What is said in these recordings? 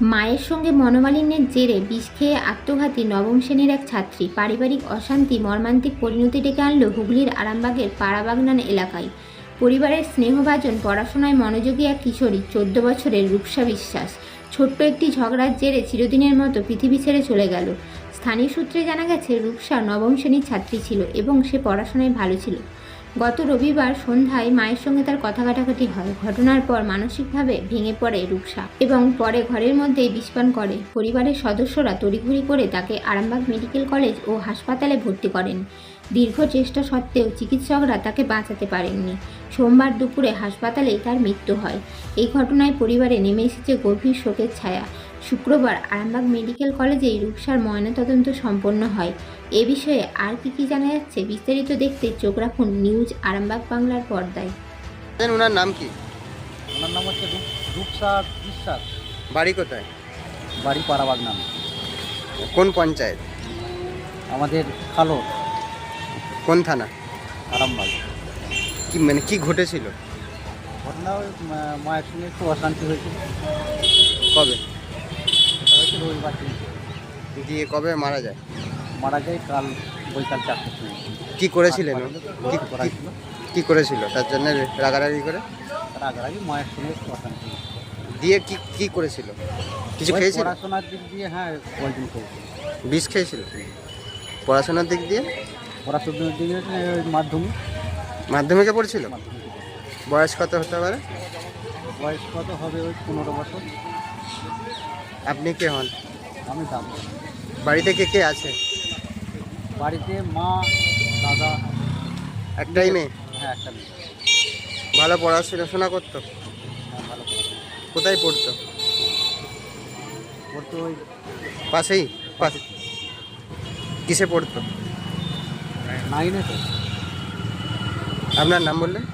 মায়ের সঙ্গে মনোমালিন্যের জেরে বিষ খেয়ে আত্মঘাতী নবম শ্রেণির এক ছাত্রী পারিবারিক অশান্তি, মর্মান্তিক পরিণতি ডেকে আনল হুগলির আরামবাগের পাড়াবাগনান এলাকায়। পরিবারের স্নেহভাজন, পড়াশোনায় মনোযোগী এক কিশোরী, চোদ্দ বছরের রূপসা বিশ্বাস। ছোট্ট একটি ঝগড়ার জেরে চিরদিনের মতো পৃথিবী ছেড়ে চলে গেল। স্থানীয় সূত্রে জানা গেছে রূপসা নবম শ্রেণির ছাত্রী ছিল এবং সে পড়াশোনায় ভালো ছিল। গত রবিবার সন্ধ্যায় মায়ের সঙ্গে তার কথা কাটাকাটি হয়। ঘটনার পর মানসিকভাবে ভেঙে পড়ে রূপসা এবং পরে ঘরের মধ্যেই বিষপান করে। পরিবারের সদস্যরা তড়িঘড়ি করে তাকে আরামবাগ মেডিকেল কলেজ ও হাসপাতালে ভর্তি করেন। দীর্ঘ চেষ্টা সত্ত্বেও চিকিৎসকরা তাকে বাঁচাতে পারেননি। সোমবার দুপুরে হাসপাতালেই তার মৃত্যু হয়। এই ঘটনায় পরিবারে নেমে এসেছে গভীর শোকের ছায়া। শুক্রবার আরামবাগ মেডিকেল কলেজেই রূপসার ময়নাতদন্ত সম্পন্ন হয়। এ বিষয়ে আর কি কি জানা যাচ্ছে বিস্তারিত দেখতে চোখ রাখুন নিউজ আরামবাগ বাংলার পর্দায়। জানেন ওনার নাম কি? ওনার নাম হচ্ছে রূপ রূপসার বিশ্বাস। বাড়ি কোথায়? বাড়ি পাড়াবাগ নাম। কোন পঞ্চায়েত? আমাদের খালো কোন থানা? আরামবাগ। কি মানে কি ঘটেছিল? ঘটনা মায়ের সঙ্গে একটু অশান্তি হয়েছিল। কবে? রবিবার দিন। দিয়ে কবে মারা যায়? মারা যায় কাল বৈকাল চারটের সময়। কি করেছিলেন? কি কি- করা ছিল। কি করেছিল? তার জন্য রাগারাগি করে? আগে মায়ের সঙ্গে অশান্তি দিয়ে কি কি করেছিল? কিছু খেয়েছিল? পড়াশোনার দিক দিয়ে হ্যাঁ পয়জন খেয়েছিল। বিষ খেয়েছিল? পড়াশোনার দিক দিয়ে? পড়াশোনার দিক দিয়ে ওই মাধ্যমিক। মাধ্যমিকে পড়ছিল। বয়স কত হতে পারে? বয়স কত হবে ওই পনেরো বছর? আপনি কে হন? আমি দাম। বাড়িতে কে কে আছে? বাড়িতে মা দাদা। একটাই মেয়ে? হ্যাঁ একটা মেয়ে। ভালো পড়াশোনা শোনা করতো? হ্যাঁ ভালো পড়াশোনা। কোথায় পড়তো? পড়তো ওই পাশেই? পাশে কিসে পড়তো? নাইনে তো আপনার নাম বললেন?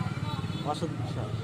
অসুখ বিশ্বাস।